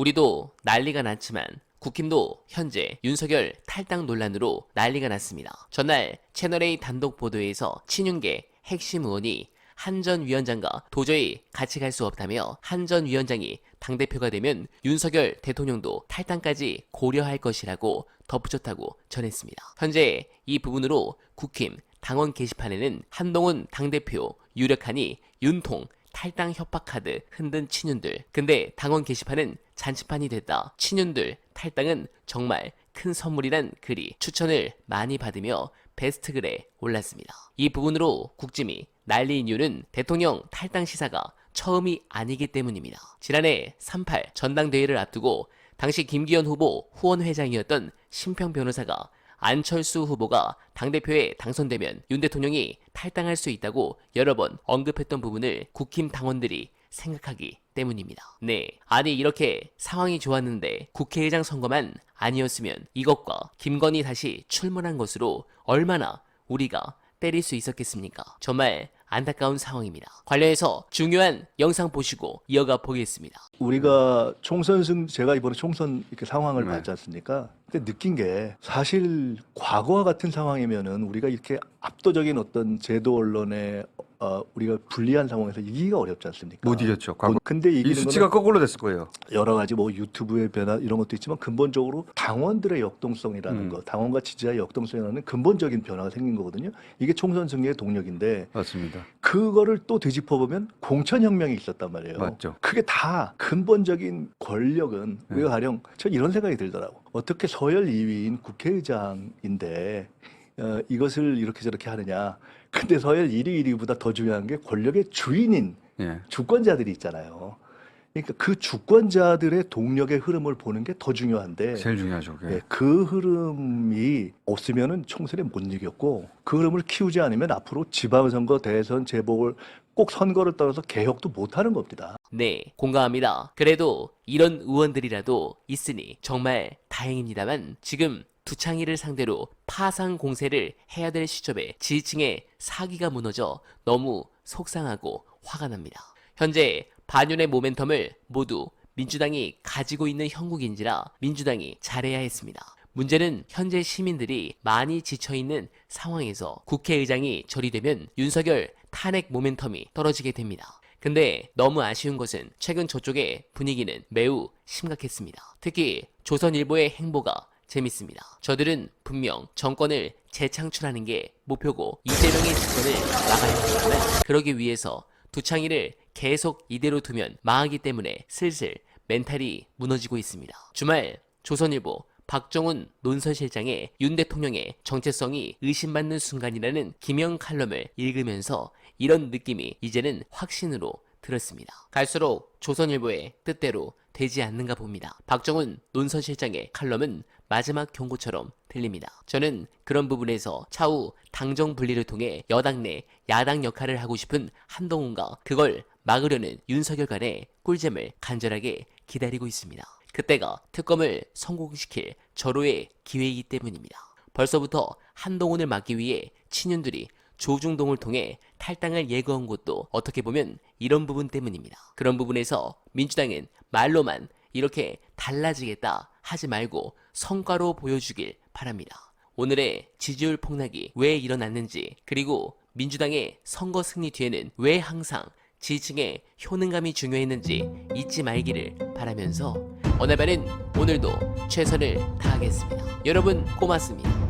우리도 난리가 났지만 국힘도 현재 윤석열 탈당 논란으로 난리가 났습니다. 전날 채널A 단독 보도에서 친윤계 핵심 의원이 한 전 위원장과 도저히 같이 갈 수 없다며 한 전 위원장이 당대표가 되면 윤석열 대통령도 탈당까지 고려할 것이라고 덧붙였다고 전했습니다. 현재 이 부분으로 국힘 당원 게시판에는 한동훈 당대표 유력하니 윤통 탈당 협박 카드 흔든 친윤들. 근데 당원 게시판은 잔치판이 됐다. 친윤들 탈당은 정말 큰 선물이란 글이 추천을 많이 받으며 베스트 글에 올랐습니다. 이 부분으로 국짐이 난리인 이유는 대통령 탈당 시사가 처음이 아니기 때문입니다. 지난해 38 전당대회를 앞두고 당시 김기현 후보 후원회장이었던 심평 변호사가 안철수 후보가 당대표에 당선되면 윤 대통령이 탈당할 수 있다고 여러 번 언급했던 부분을 국힘 당원들이 생각하기 때문입니다. 네. 아니, 이렇게 상황이 좋았는데 국회의장 선거만 아니었으면 이것과 김건희 다시 출몰한 것으로 얼마나 우리가 때릴 수 있었겠습니까? 정말 안타까운 상황입니다. 관련해서 중요한 영상 보시고 이어가 보겠습니다. 우리가 총선 승 제가 이번에 총선 이렇게 상황을 네. 봤지 않습니까? 근데 느낀 게 사실 과거와 같은 상황이면은 우리가 이렇게 압도적인 어떤 제도 언론에 어, 우리가 불리한 상황에서 이기기가 어렵지 않습니까? 못 이겼죠. 과거. 근데 이 수치가 거꾸로 됐을 거예요. 여러 가지 뭐 유튜브의 변화 이런 것도 있지만 근본적으로 당원들의 역동성이라는 음. 것, 당원과 지지자의 역동성이라는 근본적인 변화가 생긴 거거든요. 이게 총선 승리의 동력인데 맞습니다. 그거를 또 되짚어 보면 공천 혁명이 있었단 말이에요. 맞죠. 그게 다 근본적인 권력은 네. 우리가 가령 저 이런 생각이 들더라고. 어떻게 서열 2위인 국회의장인데 어, 이것을 이렇게 저렇게 하느냐. 근데 서열 1위, 1위보다 더 중요한 게 권력의 주인인 예. 주권자들이 있잖아요. 그러니까 그 주권자들의 동력의 흐름을 보는 게 더 중요한데 제일 중요하죠. 그게. 네, 그 흐름이 없으면은 총선에 못 이겼고 그 흐름을 키우지 않으면 앞으로 지방선거, 대선, 재보궐 꼭 선거를 떠나서 개혁도 못 하는 겁니다. 네, 공감합니다. 그래도 이런 의원들이라도 있으니 정말 다행입니다만 지금 두창이를 상대로 파상 공세를 해야 될 시점에 지지층의 사기가 무너져 너무 속상하고 화가 납니다. 현재 반윤의 모멘텀을 모두 민주당이 가지고 있는 형국인지라 민주당이 잘해야 했습니다. 문제는 현재 시민들이 많이 지쳐있는 상황에서 국회의장이 처리되면 윤석열 탄핵 모멘텀이 떨어지게 됩니다. 근데 너무 아쉬운 것은 최근 저쪽의 분위기는 매우 심각했습니다. 특히 조선일보의 행보가 재밌습니다. 저들은 분명 정권을 재창출하는 게 목표고 이재명의 집권을 막아야 하지만 그러기 위해서 두창이를 계속 이대로 두면 망하기 때문에 슬슬 멘탈이 무너지고 있습니다. 주말 조선일보 박정훈 논설실장의 윤 대통령의 정체성이 의심받는 순간이라는 김영 칼럼을 읽으면서 이런 느낌이 이제는 확신으로 들었습니다. 갈수록 조선일보의 뜻대로 되지 않는가 봅니다. 박정훈 논설실장의 칼럼은 마지막 경고처럼 들립니다. 저는 그런 부분에서 차후 당정 분리를 통해 여당 내 야당 역할을 하고 싶은 한동훈과 그걸 막으려는 윤석열 간의 꿀잼을 간절하게 기다리고 있습니다. 그때가 특검을 성공시킬 절호의 기회이기 때문입니다. 벌써부터 한동훈을 막기 위해 친윤들이 조중동을 통해 탈당을 예고한 것도 어떻게 보면 이런 부분 때문입니다. 그런 부분에서 민주당은 말로만 이렇게 달라지겠다 하지 말고 성과로 보여주길 바랍니다. 오늘의 지지율 폭락이 왜 일어났는지 그리고 민주당의 선거 승리 뒤에는 왜 항상 지지층의 효능감이 중요했는지 잊지 말기를 바라면서 오늘바는 오늘도 최선을 다하겠습니다. 여러분 고맙습니다.